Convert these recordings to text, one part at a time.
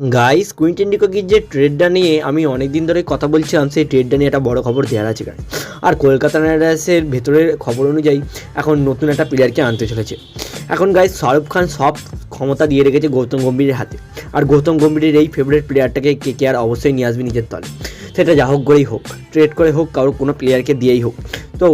Guys Quinton ডিককের যে ট্রেডটা নিয়ে আমি অনেক দিন ধরে কথা বলছিলাম সেই ট্রেডটা নিয়ে একটা বড় খবর দেওয়ার আছে গাইস আর কলকাতা নাইট রাইডার্সের ভেতরের খবর অনুযায়ী এখন নতুন একটা প্লেয়ারকে আনতে চলেছে। এখন গাইস শাহরুখ খান সব ক্ষমতা দিয়ে রেখেছে গৌতম গম্ভীরের হাতে। আর গৌতম গম্ভীরের এই ফেভারিট প্লেয়ারটাকে কে কে আর অবশ্যই নিয়ে আসবে নিজের দলে। সেটা যা হোক করেই হোক ট্রেড করে হোক, কারোর কোনো প্লেয়ারকে দিয়েই হোক। তো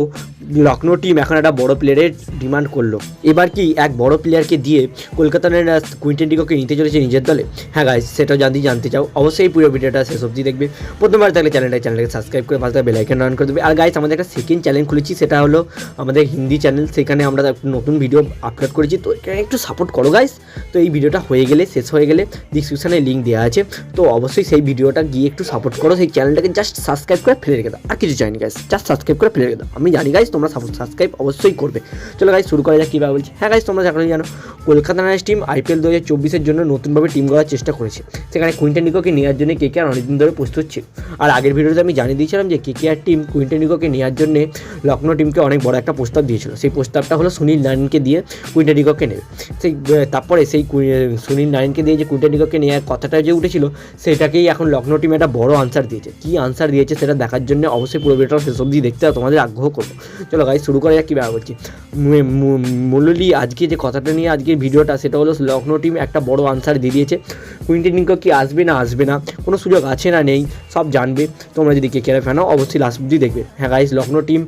লখনৌ টিম এখন একটা বড় প্লেয়ারের ডিমান্ড করল। এবার কি এক বড় প্লেয়ারকে দিয়ে কলকাতা নাইট রাইডার্স কুইন্টেন ডিকোকে নিতে চলেছে নিজের দলে? হ্যাঁ গাইস সেটাও জানতে জানতে চাও। অবশ্যই পুরো ভিডিওটা শেষ অবধি দেখবে। প্রথমবার থাকলে চ্যানেলটা চ্যানেলকে সাবস্ক্রাইব করে পাশে বেলাইকন রান করে দেবে। আর গাইস আমাদের একটা সেকেন্ড চ্যানেল খুলেছি, সেটা হলো আমাদের হিন্দি চ্যানেল সেখানে আমরা একটা নতুন ভিডিও আপলোড করেছি। তো একটু সাপোর্ট করো গাইস তো এই ভিডিওটা হয়ে গেলে, শেষ হয়ে গেলে ডিসক্রিপশানে লিঙ্ক দেওয়া আছে। তো অবশ্যই সেই ভিডিওটা গিয়ে একটু সাপোর্ট করো। সেই চ্যানেলটাকে জাস্ট সাবস্ক্রাইব করে ফেলে রেখে দাও। আর কিছু চাইনি গাইস জাস্ট সাবস্ক্রাইব করে ফেলে রেখে দাও। আমি জানি গাইস তোমরা সাবস্ক্রাইব অবশ্যই করবে। চলো গাইস শুরু করা যাক কীভাবে বলছি। হ্যাঁ গাইজ তোমরা এখনই জানো, কলকাতা নাইট টিম আইপিএল দু হাজার চব্বিশের জন্য নতুনভাবে টিম করার চেষ্টা করেছে। সেখানে কুইন্টেন নিকোকে নেওয়ার জন্য কে কে আর অনেকদিন ধরে প্রস্তুত ছিল। আর আগের ভিডিওতে আমি জানিয়ে দিয়েছিলাম যে, কে কে আর টিম কুইন্টেন নিকোকে নেওয়ার জন্য লখনৌ টিমকে অনেক বড় একটা প্রস্তাব দিয়েছিল। সেই প্রস্তাবটা হলো সুনীল নারায়ণকে দিয়ে কুইন্টেন নিকোকে নেবে। সেই তারপরে সেই সুনীল নারায়ণকে দিয়ে যে কুইন্টেন নিকোকে নেওয়ার কথাটা যে উঠেছিল, সেটাকেই এখন লখনৌ টিম একটা বড় আনসার দিয়েছে। কী আনসার দিয়েছে সেটা দেখার জন্য অবশ্যই পুরো ভিডিওটা শেষ অবধি দেখতে তোমাদের আগ্রহ করব। চলো গাই শুরু করা যাক, কী ব্যাপার বলছি মূললি আজকে যে কথাটা নিয়ে আজকের ভিডিওটা, সেটা হলো লখনৌ টিম একটা বড় আনসার দিয়ে দিয়েছে। কুইন্টেন কি আসবে না আসবে না? কোনো সুযোগ আছে না নেই? সব জানবে। তোমরা যদি কে ফ্যান হও, অবশ্যই লাস্ট অব্দি দেখবে। হ্যাঁ গাইস লখনৌ টিম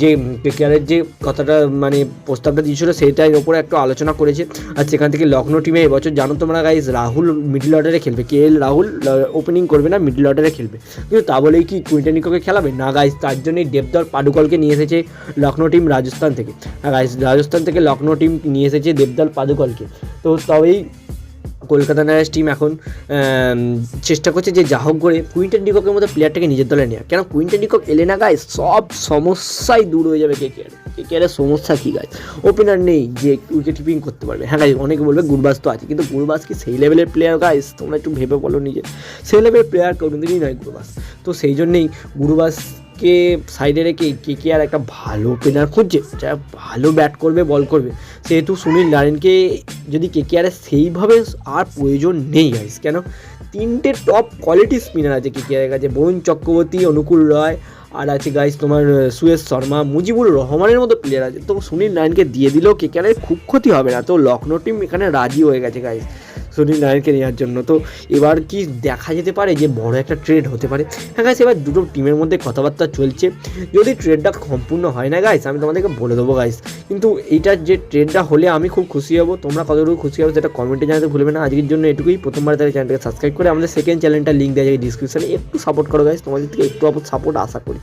যে কে কেয়ারের যে কথাটা মানে প্রস্তাবটা দিয়েছিল সেটার ওপরে একটু আলোচনা করেছে। আর সেখান থেকে লখনৌ টিমে এবছর জানো তোমরা গাইস রাহুল মিডল অর্ডারে খেলবে। কে এল রাহুল ওপেনিং করবে না মিডল অর্ডারে খেলবে। কিন্তু তা বলেই কি কুইন্টেন নিকোকে খেলাবে? না গাইস তার জন্যই দেবদর পাডুকলকে নিয়ে এসেছে লখনৌ টিম রাজস্থান থেকে। হ্যাঁ গাইস রাজস্থান থেকে লখনৌ টিম নিয়ে এসেছে দেবদল পাদুকলকে তো তবেই কলকাতা নাইট টিম এখন চেষ্টা করছে যে যা হোক করে কুইন্টেন ডিককের মতো প্লেয়ারটাকে নিজের দলে নেওয়া কেন? কুইন্টেন ডিকক এলে না গায়ে সব সমস্যাই দূর হয়ে যাবে কে কে কে কে সমস্যা কী গাছ ওপেনার নেই যে উইকেট কিপিং করতে পারবে। হ্যাঁ গাইজ অনেকে বলবে গুরবাজ তো আছে, কিন্তু গুরবাজ কি সেই লেভেলের প্লেয়ার গাইজ তোমরা একটু ভেবে বলো নিজে। সেই লেভেলের প্লেয়ার কোনোদিনই নয় গুরবাজ। তো সেই জন্যেই গুরুবাসকে সাইডে রেখে কে কে আর একটা ভালো ওপেনার খুঁজছে? যারা ভালো ব্যাট করবে বল করবে। সেহেতু সুনীল নারায়ণকে যদি কে কে আরের সেইভাবে আর প্রয়োজন নেই গাইস কেন? তিনটে টপ কোয়ালিটি স্পিনার আছে কে কে আরের কাছে। বরুণ চক্রবর্তী, অনুকূল রয়, আর আছে গাইস তোমার সুয়েশ শর্মা, মুজিবুর রহমানের মতো প্লেয়ার আছে। তো সুনীল নারায়ণকে দিয়ে দিলেও কে কে খুব ক্ষতি হবে না। তো লখনৌ টিম এখানে রাজি হয়ে গেছে গাইস সুনীল নারায়ণকে নেওয়ার জন্য। তো এবার কি দেখা যেতে পারে যে বড় একটা ট্রেড হতে পারে? হ্যাঁ গাইস এবার দুটো টিমের মধ্যে কথাবার্তা চলছে। যদি ট্রেডটা সম্পূর্ণ হয় না গাইস আমি তোমাদেরকে বলে দেবো গাইস কিন্তু এইটার যে ট্রেডটা হলে আমি খুব খুশি হব। তোমরা কতটুকু খুশি হবে সেটা কমেন্টে জানাতে ভুলবে না। আজকের জন্য এটুকুই। প্রথমবার তাদের চ্যানেলটাকে সাবস্ক্রাইব করে আমাদের সেকেন্ড চ্যানেলটা লিঙ্ক দেওয়া যায় ডিসক্রিপশনে একটু সাপোর্ট করো গাইস তোমাদের থেকে একটু সাপোর্ট আশা করি